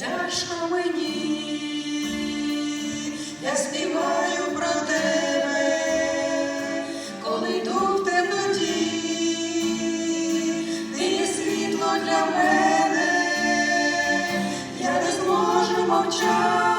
Тяжко мені, я співаю про тебе, коли йду в темноті, ти є світло для мене, я не зможу мовчати.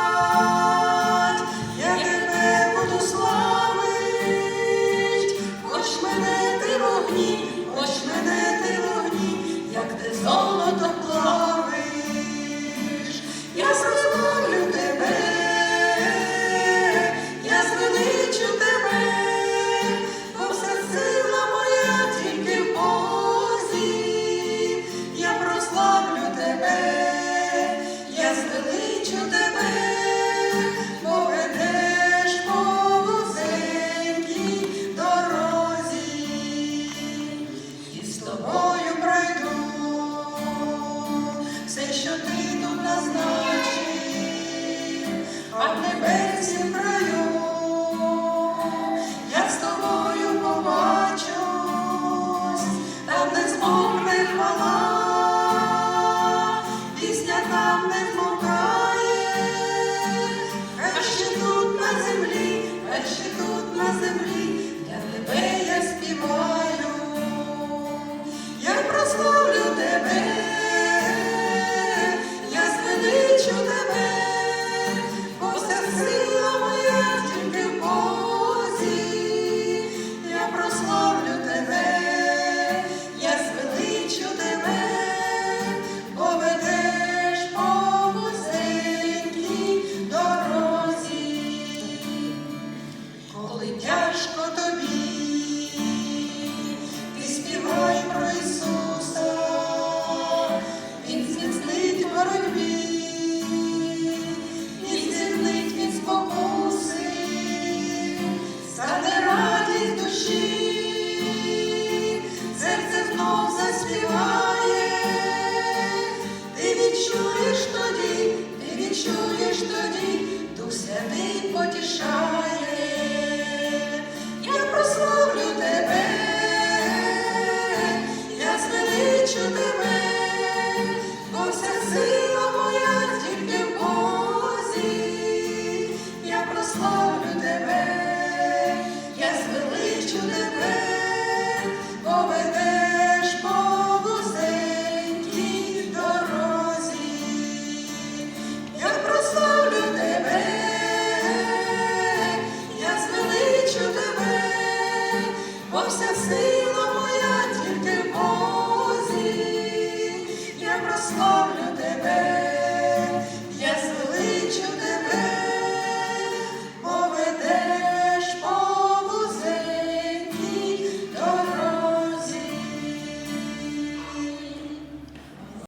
потіша.